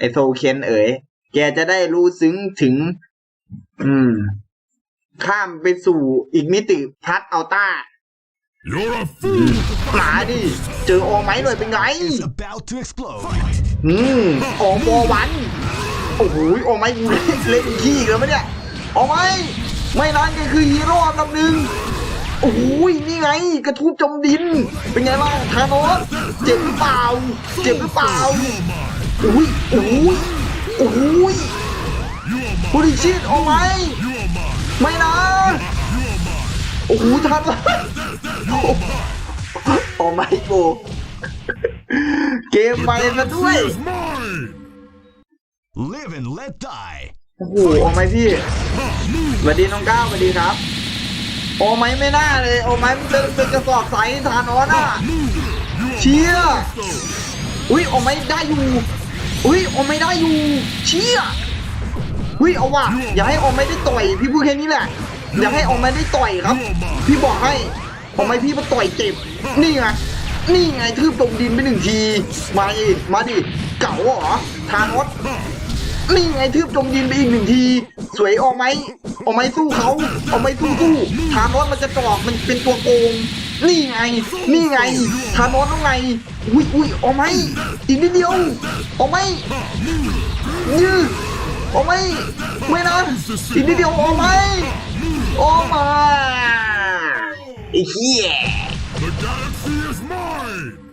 ไอโซเคนเอ๋ยแกจะได้รู้ซึ้งถึง อืม ข้ามไปสู่อีกมิติพัดเอาต้า You're a fool! หมาดิ เจอโอไหมหน่อยเป็นไง is about to explode. อืมโอโมวัน โอ้โหโอไหมกูเล่นเล่นขี้อีกแล้วมั้ยเนี่ยโอไหมไม่นานแกคือฮีโร่อันดับหนึ่งโอ้โหนี่ไง กระทุบจมดิน เป็นไงบ้างทานอสเจ็บหรือเปล่า เจ็บหรือเปล่าโอ้ย โอ้ยโอ้ยบริชิตโอไหมไม่นะโอ้โหทันโอ้ไม่โกเกมไปซะด้วย Is mine! Live and let die. โอ้โหโอไหมพี่สวัสดีน้องก้าวสวัสดีครับ โอไหมไม่น่าเลย โอไหมมันเป็นเป็นกระสอบใสทานอสอะเชี่ยอุ้ยโอไหมได้อยู่ อุ้ยโอไหมได้อยู่ เชี่ยอุ้ยเอาว่ะอย่าให้โอไหมได้ต่อย พี่พูดแค่นี้แหละอย่าให้โอไหมได้ต่อยครับ พี่บอกให้โอไหมพี่มาต่อยเจ็บ นี่ไงนี่ไงทืบตรงดินไปหนึ่งที มาดิมาดิเก่าเหรอทานอสนี่ไงทืบจมดินไปอีกหนึ่งที สวยออกไหมออกไหมสู้เขาออกไหมสู้สู้ทานอสมันจะกรอกมันเป็นตัวโกง นี่ไง นี่ไงทานอสต้องไง อุ้ยอุ้ยออกไหมอีกนิดเดียวออกไหมยืดออกไหมไม่นะอีกนิดเดียวออกไหมออกมาไอ้เหี้ย The galaxy